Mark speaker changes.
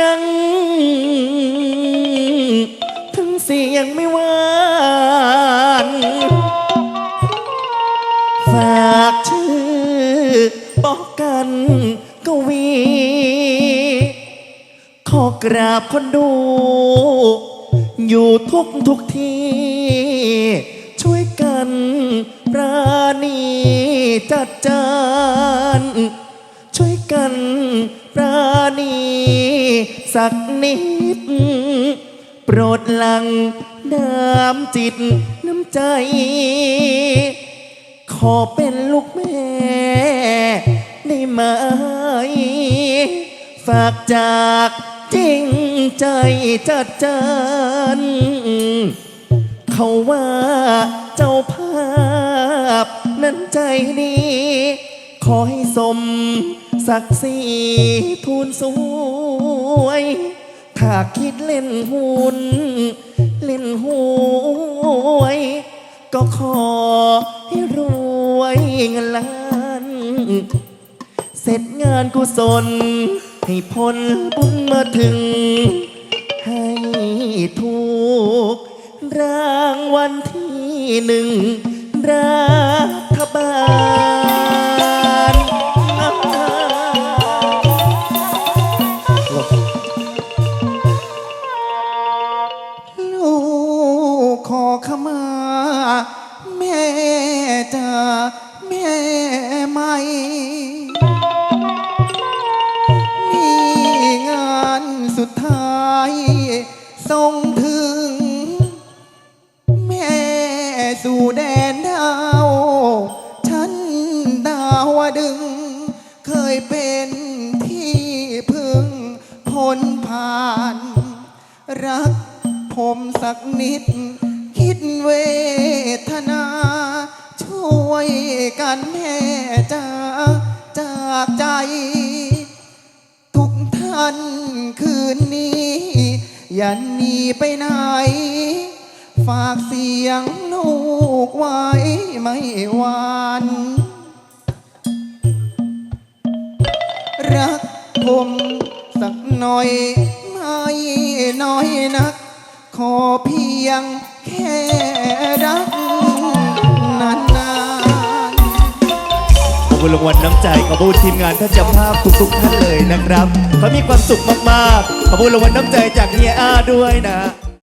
Speaker 1: ยง ทั้งเสียงไม่หวานฝากชื่อบอกกันกวี ขอกราบคนดู อยู่ทุกทุกทีช่วยกันปราณีจัดจา สักนิด โปรดหลังน้ำจิตน้ำใจ ขอเป็นลูกแม่ได้ไหม ฝากจากจริงใจจัดจานเขาว่าเจ้าภาพ นั้นใจดีขอให้สมศักดิ์ศรีทูลสู วย ถ้าคิดเล่นหุ้น เล่นหวย ก็ขอให้รวยเงินล้าน เสร็จงานกุศล ให้ผลบุญมาถึง ให้ถูกรางวัลที่หนึ่งรัฐบาล
Speaker 2: ขมาแม่จ้าแม่ไม่นี่งานสุดท้ายส่งถึง แม่สู่แดนดาว ฉันดาวดึง เคยเป็นที่พึ่งพ้นผ่าน รักผมสักนิด ดเวทนา ช่วยกันแม่จ้าจากใจ ทุกท่านคืนนี้ อย่าหนีไปไหน ฝากเสียงลูกไว้ไม่หวานรักผมสักหน่อยไม่น้อยนัก ขอเพียง รักนาน
Speaker 1: ขอบคุณรางวัลน้ำใจขอบคุณทีมงานท่านเจำภาพทุกๆท่านเลยนะครับเขามีความสุขมากๆขอบคุณรางวัลน้ำใจจากเฮียอาด้วยนะ